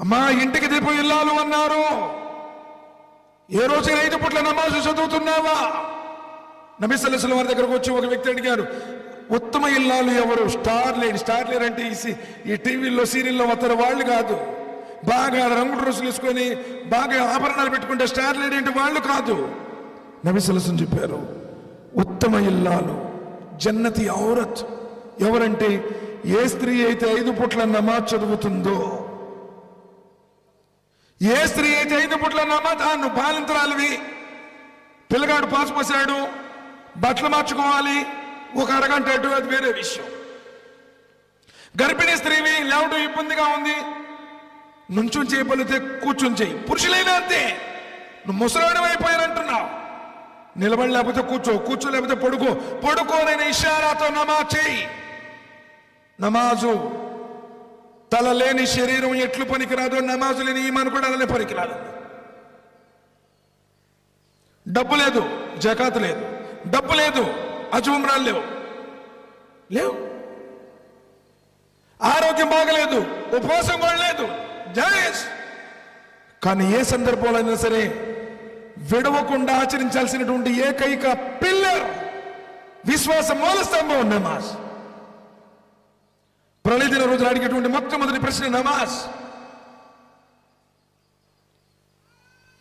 అమ్మా ఇంటికి దీపం ఇల్లాలు అన్నారు. ఏ రోజు ఐదు పుట్ల నమాజు చదువుతున్నావా? నబిసలసల వారి దగ్గరకు వచ్చి ఒక వ్యక్తి అడిగారు ఉత్తమ ఇల్లాలు ఎవరు? స్టార్ లేని స్టార్ లేరు అంటే ఈ సి- ఈ టీవీల్లో సీరియల్లో అతను వాళ్ళు కాదు. బాగా రంగు డ్రెస్సులు వేసుకొని బాగా ఆభరణాలు పెట్టుకుంటే స్టార్ లేడీ అంటే వాళ్ళు కాదు. నబిసలసం చెప్పారు ఉత్తమ ఇల్లాలు జన్నతి ఔరత్ ఎవరంటే ఏ స్త్రీ అయితే ఐదు పుట్ల నమాజ్ చదువుతుందో ఏ స్త్రీ అయితే ఐదు పుట్ల నమాజ్ నువ్వు బాలింతరాలివి పిల్లగాడు పాసుపోసాడు బట్టలు మార్చుకోవాలి ఒక అరగంట అటు అది వేరే విషయం. గర్భిణీ స్త్రీవి లేవటం ఇబ్బందిగా ఉంది. నుంచుని చేయబలితే కూర్చుని చేయి. పురుషులైనా అంతే. నువ్వు ముసలాడు అయిపోయారంటున్నావు. నిలబడి లేకపోతే కూర్చో కూర్చో లేకపోతే పడుకో. పడుకోనైన ఇషారాతో నమాజ్ చేయి. నమాజు తల లేని శరీరం ఎట్లు పనికిరాదు నమాజు లేని ఈమాను కూడా అలానే పనికిరాదు. డబ్బు లేదు జకాత్ లేదు. డబ్బు లేదు అజుమ్రాలు లేవు. లేవు. ఆరోగ్యం బాగలేదు ఉపవాసం కూడా లేదు. జయేష్. కానీ ఏ సందర్భంలో అయినా సరే విడవకుండా ఆచరించాల్సినటువంటి ఏకైక పిల్లర్ విశ్వాస మూల స్తంభం నమాజ్. ప్రళయదిన రోజున అడిగేటువంటి మొట్టమొదటి ప్రశ్న నమాజ్.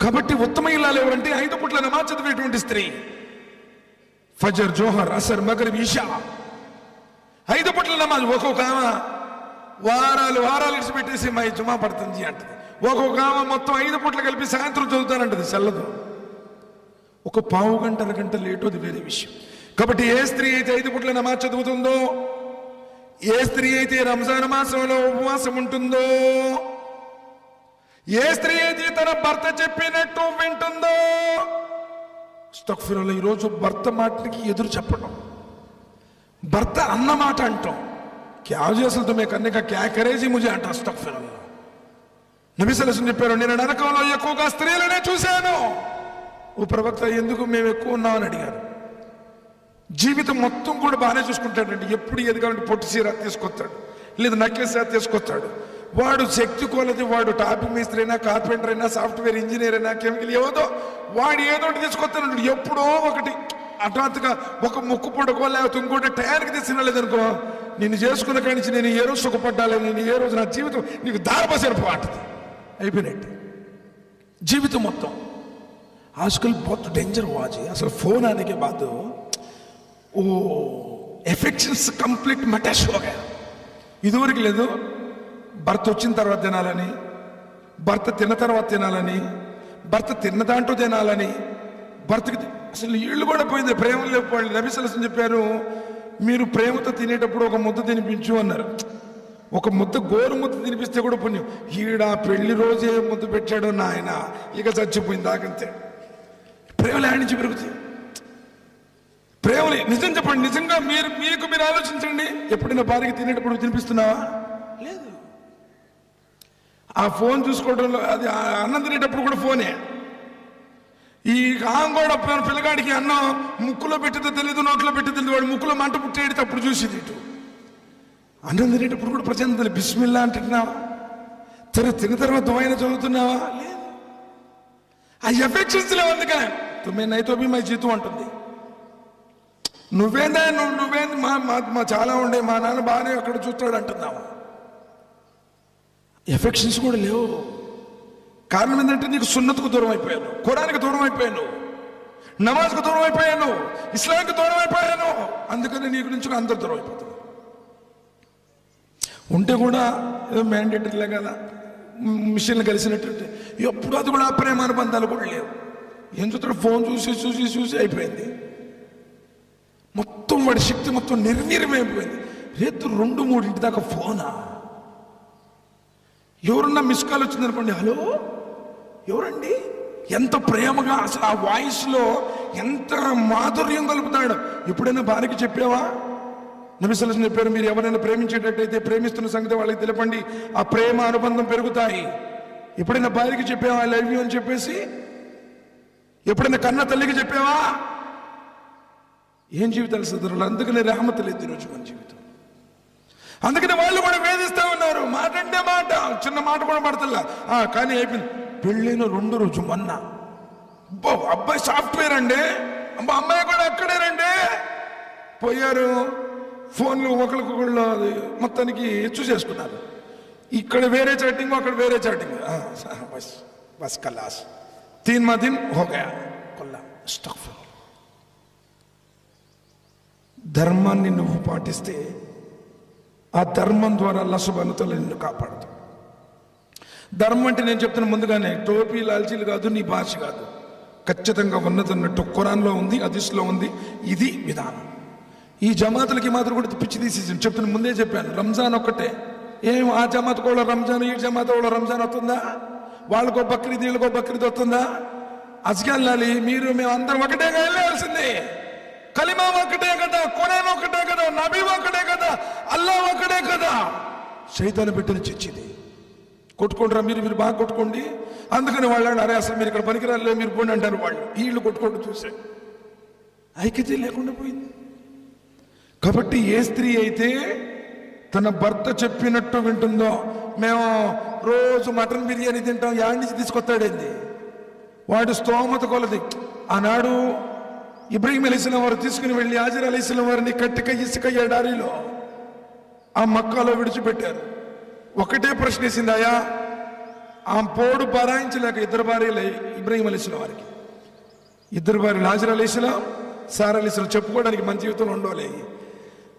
కాబట్టి ఉత్తమ ఇల్లాలు ఎవరంటే ఐదు పుట్ల నమాజ్ చదివేటువంటి స్త్రీ. ఫజర్ జోహర్ అసర్ మగర్ ఈషా ఐదు పుట్ల నమాజ్ ఒక్కొక్క ఆమె వారాలు వారాలు ఇడిచిపెట్టేసి మా జుమా పడుతుంది అంటది. ఒక్కొక్క ఆమె మొత్తం ఐదు పుట్ల కలిపి సాయంత్రం చదువుతానంటది చల్లదు ఒక పావు గంట అరగంట లేటు అది వేరే విషయం. కాబట్టి ఏ స్త్రీ అయితే ఐదు పుట్ల నమాజ్ చదువుతుందో ఏ స్త్రీ అయితే రంజాన్ మాసంలో ఉపవాసం ఉంటుందో ఏ స్త్రీ అయితే తన భర్త చెప్పినట్టు వింటుందో ఈ ఈరోజు భర్త మాటకి ఎదురు చెప్పడం భర్త అన్న మాట అంటాం. క్యా చేసలు తుమ్మే కన్నిక క్యా కరేజీ ముజే అంట స్టక్ఫిరలో నబిసలసం చెప్పారు నేను నరకంలో ఎక్కువగా స్త్రీలనే చూశాను. ఓ ప్రవక్త ఎందుకు మేము ఎక్కువ ఉన్నామని అడిగారు. జీవితం మొత్తం కూడా బాగానే చూసుకుంటాడండి ఎప్పుడు ఏది కావాలంటే పొట్టు చీర తీసుకొస్తాడు. లేదా నక్లెస్ తీసుకొస్తాడు. వాడు శక్తి కొలది వాడు టాపింగ్ మేస్త్రి అయినా కార్పెంటర్ అయినా సాఫ్ట్వేర్ ఇంజనీర్ అయినా కెమికల్ ఏదో వాడు ఏదో తీసుకొస్తాడు ఎప్పుడో ఒకటి హఠాత్తుగా ఒక ముక్కు పొడకో లేకపోతే ఇంకోటి టయానికి తీసిన లేదనుకో నేను చేసుకున్న కాడి నేను ఏ రోజు సుఖపడ్డాలి నేను ఏ రోజు నా జీవితం నీకు దారిపోసిన పాటది. అయిపోయినట్టు. జీవితం మొత్తం. ఆస్కల్ బొత్తు డేంజర్ వాచి అసలు ఫోన్ అనేకే బాధ. ఓ ఎఫెక్షన్స్ కంప్లీట్ మటాష్ హోగా ఇదివరకు లేదు. భర్త వచ్చిన తర్వాత తినాలని భర్త తిన్న తర్వాత తినాలని భర్త తిన్న దాంట్లో తినాలని భర్తకి అసలు ఇళ్ళు కూడా పోయింది ప్రేమ లేకపోయింది నబీ సలసం చెప్పారు మీరు ప్రేమతో తినేటప్పుడు ఒక ముద్ద తినిపించు అన్నారు. ఒక ముద్ద గోరు ముద్ద తినిపిస్తే కూడా పుణ్యం. ఈడ పెళ్ళి రోజే ముద్ద పెట్టాడు నాయన. ఇక చచ్చిపోయింది దాకంతే ప్రేమ నుంచి పెరుగుతుంది ప్రేమలు నిజం చెప్పండి. నిజంగా మీరు మీకు మీరు ఆలోచించండి. ఎప్పుడైనా భార్యకి తినేటప్పుడు తినిపిస్తున్నావా? లేదు. ఆ ఫోన్ చూసుకోవడంలో అది అన్నం తినేటప్పుడు కూడా ఫోనే. ఈ పిల్ల- పిల్లగాడికి అన్నం ముక్కులో పెట్టితే తెలియదు నోట్లో పెట్టి తెలియదు వాడు ముక్కులో మంట పుట్టేది అప్పుడు చూసేది ఇటు. అన్నం తినేటప్పుడు కూడా ప్రశాంతత బిస్మిల్లా అంటున్నావా? సరే తిన్న తర్వాత దువైన చదువుతున్నావా? లేదు. ఆ ఎఫెక్షన్స్ లేవు అందుకనే తుమ్మే నైతో మై జీతం అంటుంది. నువ్వేందా? నువ్వు నువ్వేంది? మా మా చాలా ఉండే. మా నాన్న బాగానే అక్కడ చూస్తాడు అంటున్నావా. ఎఫెక్షన్స్ కూడా లేవు. కారణం ఏంటంటే నీకు సున్నతకు దూరం అయిపోయాను. కురానికి దూరం అయిపోయాను. నమాజ్కు దూరం అయిపోయాను. ఇస్లాంకి దూరం అయిపోయాను. అందుకని నీ గురించి అందరు దూరం అయిపోతుంది ఉంటే కూడా ఏదో మ్యాండేటరీలే కదా మిషన్లు కలిసినట్టు ఎప్పుడు అది కూడా అప్రేమ అనుబంధాలు కూడా లేవు. ఏం చూస్తాడు? ఫోన్ చూసి చూసి చూసి అయిపోయింది. మొత్తం వాడి శక్తి మొత్తం నిర్వీర్యమైపోయింది రేపు రెండు మూడింటి దాకా ఫోనా? ఎవరన్నా మిస్ కాల్ వచ్చిందనుకోండి హలో? ఎవరండి? ఎంత ప్రేమగా అసలు ఆ వాయిస్లో ఎంత మాధుర్యం కలుపుతాడు ఎప్పుడైనా భార్యకి చెప్పావా? నబిసలసం చెప్పారు మీరు ఎవరైనా ప్రేమించేటట్టయితే ప్రేమిస్తున్న సంగతి వాళ్ళకి తెలపండి. ఆ ప్రేమ అనుబంధం పెరుగుతాయి. ఎప్పుడైనా భార్యకి చెప్పావా ఐ లవ్ యూ అని చెప్పేసి? ఎప్పుడైనా కన్న తల్లికి చెప్పావా? ఏం జీవితాలు సదరులు? అందుకనే రహమత లేదు ఈరోజు మన జీవితం. అందుకని వాళ్ళు కూడా వేధిస్తా ఉన్నారు. మాట అంటే మాట. చిన్న మాట కూడా పడతల్లా. కానీ అయిపోయింది. పెళ్ళైన రెండు రోజు మొన్న. అబ్బాయి సాఫ్ట్వేర్ అండి. అబ్బా అమ్మాయి కూడా అక్కడేనండి పోయారు. ఫోన్లు ఒకరికొకళ్ళు అది మొత్తానికి చేసుకున్నారు. ఇక్కడ వేరే చాటింగ్ అక్కడ వేరే చాటింగ్. బస్ బస్ కల్లాస్ తీన్ మా దిన్ హో గయా కొల్లా. స్టఫ్ ధర్మాన్ని నువ్వు పాటిస్తే ఆ ధర్మం ద్వారా లసబనతలు నిన్ను కాపాడుతాడు ధర్మం అంటే నేను చెప్తున్న ముందుగానే టోపీ లాల్చీలు కాదు నీ భాష కాదు. ఖచ్చితంగా ఉన్నదన్నట్టు ఖురాన్లో ఉంది అదిస్లో ఉంది ఇది విధానం. ఈ జమాతులకి మాత్రం కూడా పిచ్చి తీసేసి చెప్తున్న ముందే చెప్పాను రంజాన్ ఒక్కటే. ఏం ఆ జమాత్ కూడా రంజాన్ ఈ జమాత కూడా రంజాన్ వస్తుందా? వాళ్ళకో బక్రీద్ వీళ్ళకో బక్రీద్ వస్తుందా? అజ్కెళ్ళాలి మీరు మేము అందరం ఒకటేగా వెళ్ళాల్సిందే కలిమా ఒకటే కదా కొరాన్ ఒకటే కదా నబీ ఒకటే కదా అల్లా ఒకటే కదా. సైతాన్ని పెట్టిన చిచ్చిది. కొట్టుకుంటారా మీరు? మీరు బాగా కొట్టుకోండి. అందుకని వాళ్ళు అన్నారు, అరే అసలు మీరు ఇక్కడ పనికిరాలే మీరు పోండి అంటారు వాళ్ళు. వీళ్ళు కొట్టుకోండి చూసే. ఐక్యత లేకుండా పోయింది. కాబట్టి ఏ స్త్రీ అయితే తన భర్త చెప్పినట్టు వింటుందో మేము రోజు మటన్ బిర్యానీ తింటాం యాడ్ నుంచి తీసుకొస్తాడేంది? వాడు స్తోమత కొలది. ఆనాడు ఇబ్రహీం అలీస్లం వారు తీసుకుని వెళ్ళి హాజర్ అలీస్లం వారిని కట్టిక ఇసుక ఎడారిలో ఆ మక్కాలో విడిచిపెట్టారు. ఒకటే ప్రశ్న వేసింది అయా ఆ పోడు పారాయించలేక ఇద్దరు భార్యలు ఇబ్రహీం అలీస్లం వారికి. ఇద్దరు భార్యలు హాజర్ అలీస్లాం సారా అలీస్లం చెప్పుకోవడానికి మన జీవితంలో ఉండవలే.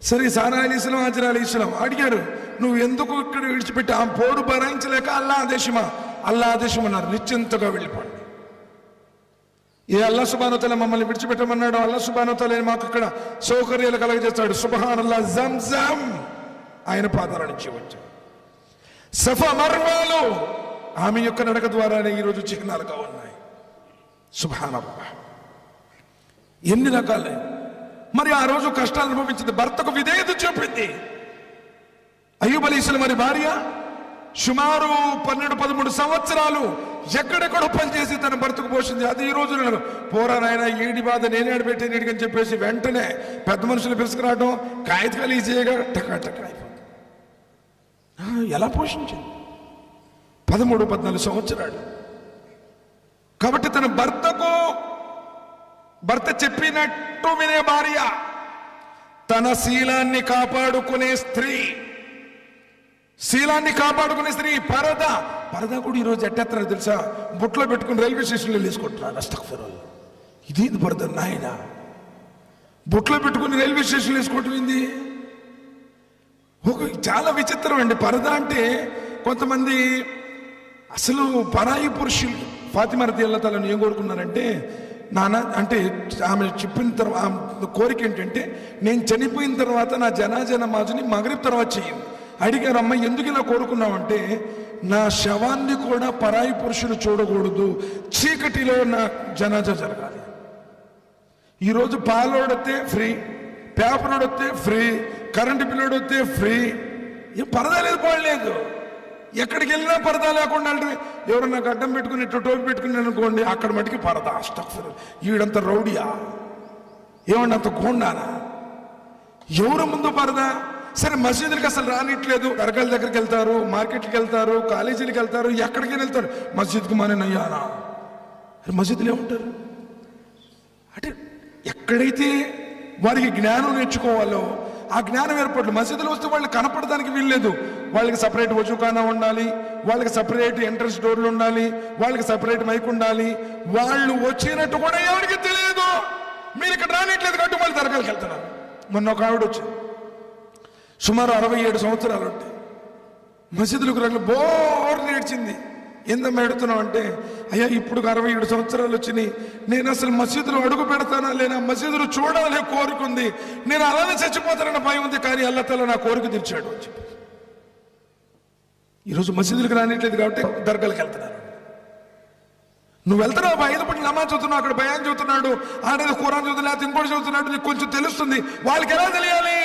సరే సారా అలీస్లాం హాజర్ అలీస్లం అడిగారు నువ్వు ఎందుకు ఇక్కడ విడిచిపెట్టి ఆ పోడు బరాయించలేక అల్లా ఆదేశమా? అల్లా ఆదేశం అన్నారు నిశ్చింతగా వెళ్ళిపోండి ఏ అల్లా సుబానోతల మమ్మల్ని విడిచిపెట్టమన్నాడు అల్లా సుబానోతల మాకు ఇక్కడ సౌకర్యాలు కలగజేస్తాడు. సుబహాన్ అల్లా జమ్ జమ్. ఆయన పాదాల నుంచి వచ్చాడు సఫా మర్వాలు. ఆమె యొక్క నడక ద్వారానే ఈరోజు చిహ్నాలుగా ఉన్నాయి. సుబహాన్ ఎన్ని రకాలే. మరి ఆ రోజు కష్టాలు అనుభవించింది భర్తకు విధేయత చూపింది. అయ్యూబ్ అలీసులు మరి భార్య. సుమారు పన్నెండు పదమూడు సంవత్సరాలు ఎక్కడెక్కడ పనిచేసి తన భర్తకు పోషింది. అది ఈ రోజు నేను పోరా నాయన బాధ? నేనే ఆడబెట్టే నీడికని చెప్పేసి వెంటనే పెద్ద మనుషులు పిలుచుకురావడం కాగితాలు ఈజీగా టకా టకా అయిపోతుంది. ఎలా పోషించింది పదమూడు పద్నాలుగు సంవత్సరాలు. కాబట్టి తన భర్తకు భర్త చెప్పినట్టు వినే భార్య తన శీలాన్ని కాపాడుకునే స్త్రీ శీలాన్ని కాపాడుకునే స్త్రీ పరద. పరద కూడా ఈరోజు ఎట్టేస్తారు తెలుసా? బుట్లో పెట్టుకుని రైల్వే స్టేషన్లో తీసుకుంటున్నారు అస్తఫిరోల్ ఇది పరద నాయన? బుట్లో పెట్టుకుని రైల్వే స్టేషన్లో వేసుకుంటుంది ఒక చాలా విచిత్రం అండి. పరద అంటే కొంతమంది అసలు పరాయి పురుషులు. ఫాతిమరతి తలను ఏం కోరుకున్నారంటే నాన్న అంటే ఆమె చెప్పిన తర్వాత ఆమె కోరిక ఏంటంటే నేను చనిపోయిన తర్వాత నా జనాజన మాజుని మగరిబ్ తర్వాత చేయండి అడిగారమ్మ ఎందుకు ఇలా కోరుకున్నావంటే నా శవాన్ని కూడా పరాయి పురుషులు చూడకూడదు. చీకటిలో నా జనాజా జరగాలి. ఈరోజు పాలోడితే ఫ్రీ పేపర్ వస్తే ఫ్రీ కరెంటు బిల్లు వస్తే ఫ్రీ. ఏం పరదాలేదు లేదు ఎక్కడికి వెళ్ళినా పరదా లేకుండా అంటే ఎవరన్నా గడ్డం పెట్టుకుని ఇట్లా టోపీ పెట్టుకుని అనుకోండి అక్కడ మటుకి పరదా. అష్టఫర్ ఈడంత రౌడియా? ఏమన్నా అంత కొండానా ఎవరు ముందు పరదా? సరే మసీదులకు అసలు రానిట్లేదు. దర్గాల దగ్గరికి వెళ్తారు మార్కెట్కి వెళ్తారు కాలేజీలకు వెళ్తారు ఎక్కడికి వెళ్తారు. మసీద్కి మానేనయ్యానా మసీదులు ఏముంటారు? అంటే ఎక్కడైతే వారికి జ్ఞానం నేర్చుకోవాలో ఆ జ్ఞానం ఏర్పడలు మసీదులు వస్తే వాళ్ళు కనపడడానికి వీల్లేదు వాళ్ళకి సపరేట్ వజుకానా ఉండాలి వాళ్ళకి సపరేట్ ఎంట్రన్స్ డోర్లు ఉండాలి వాళ్ళకి సపరేట్ మైక్ ఉండాలి. వాళ్ళు వచ్చినట్టు కూడా ఎవరికి తెలియదు. మీరు ఇక్కడ రానిట్లేదు కాబట్టి వాళ్ళు దరగాలకు వెళ్తున్నారు. మొన్న ఒక ఆవిడ వచ్చింది. సుమారు అరవై ఏడు సంవత్సరాలు ఉంటాయి మసీదులకు రెండు బోర్ నేర్చింది. ఏందమ్మా ఎడుతున్నావు అంటే అయ్యా ఇప్పుడు అరవై ఏడు సంవత్సరాలు వచ్చినాయి. నేను అసలు మసీదులో అడుగు పెడతానా లేనా? మసీదులు చూడాలనే కోరిక ఉంది. నేను అలానే చచ్చిపోతానన్న భయం ఉంది. కానీ అల్లతల నా కోరిక తీర్చాడు అని చెప్పి. ఈరోజు మసీదులకు రానిట్లేదు కాబట్టి దర్గాలకు వెళ్తున్నారు. నువ్వు వెళ్తున్నావు ఐదు పట్ల నమాజ్ చదువుతున్నావు అక్కడ భయాన్ని చదువుతున్నాడు ఆడేది కూరని చదువుతున్నా లేకపోతే ఇంకోటి చదువుతున్నాడు నీకు కొంచెం తెలుస్తుంది. వాళ్ళకి ఎలా తెలియాలి?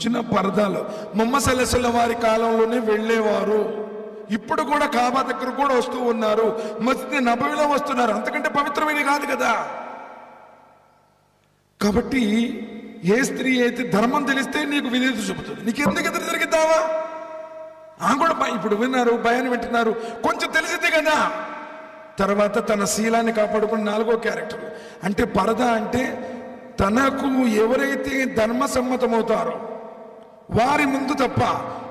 వచ్చిన పరదాలు. మొహమ్మద్ వారి కాలంలోనే వెళ్ళేవారు. ఇప్పుడు కూడా కాబా దగ్గర కూడా వస్తూ ఉన్నారు. మస్జిద్ నబవిలో వస్తున్నారు. అంతకంటే పవిత్రమైన కాదు కదా. కాబట్టి ఏ స్త్రీ అయితే ధర్మం తెలిస్తే నీకు విధేత చూపుతుంది. నీకు ఎందుకు ఎదురు తిరిగిద్దావా ఆ కూడా ఇప్పుడు విన్నారు భయాన్ని వింటున్నారు. కొంచెం తెలిసింది కదా. తర్వాత తన శీలాన్ని కాపాడుకున్న నాలుగో క్యారెక్టర్. అంటే పరద అంటే తనకు ఎవరైతే ధర్మసమ్మతమవుతారో వారి ముందు తప్ప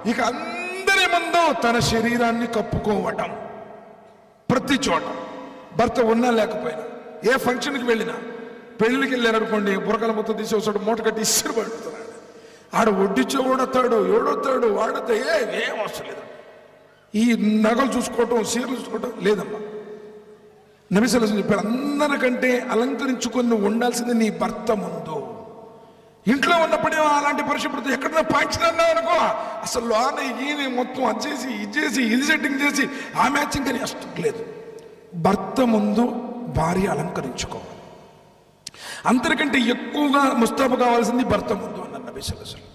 ఇక అందరి ముందు తన శరీరాన్ని కప్పుకోవటం. ప్రతి చోట. భర్త ఉన్నా లేకపోయినా. ఏ ఫంక్షన్కి వెళ్ళినా. పెళ్ళికి వెళ్ళారనుకోండి బురకల మొత్తం తీసి వస్తాడు మూట కట్టి ఇసురు పడుతున్నాడు ఆడ వడ్డిచ్చో ఓడతాడు ఎవడొస్తాడు వాడొద్దా ఏ ఏం అవసరం ఈ నగలు చూసుకోవటం సీరలు చూసుకోవటం లేదమ్మా. నబిసలసం చెప్పారు అందరికంటే అలంకరించుకొని ఉండాల్సింది నీ భర్త ముందు. ఇంట్లో ఉన్నప్పుడే అలాంటి పరిశుభ్రత ఎక్కడన్నా పాయించిన అనుకో? అసలు లోన ఈయన మొత్తం అది చేసి ఇది చేసి ఇది సెట్టింగ్ చేసి ఆ మ్యాచింగ్ అని అష్టం లేదు. భర్త ముందు భార్య అలంకరించుకో అందరికంటే ఎక్కువగా ముస్తాబు కావాల్సింది భర్త ముందు అన్న నబీ సలసలు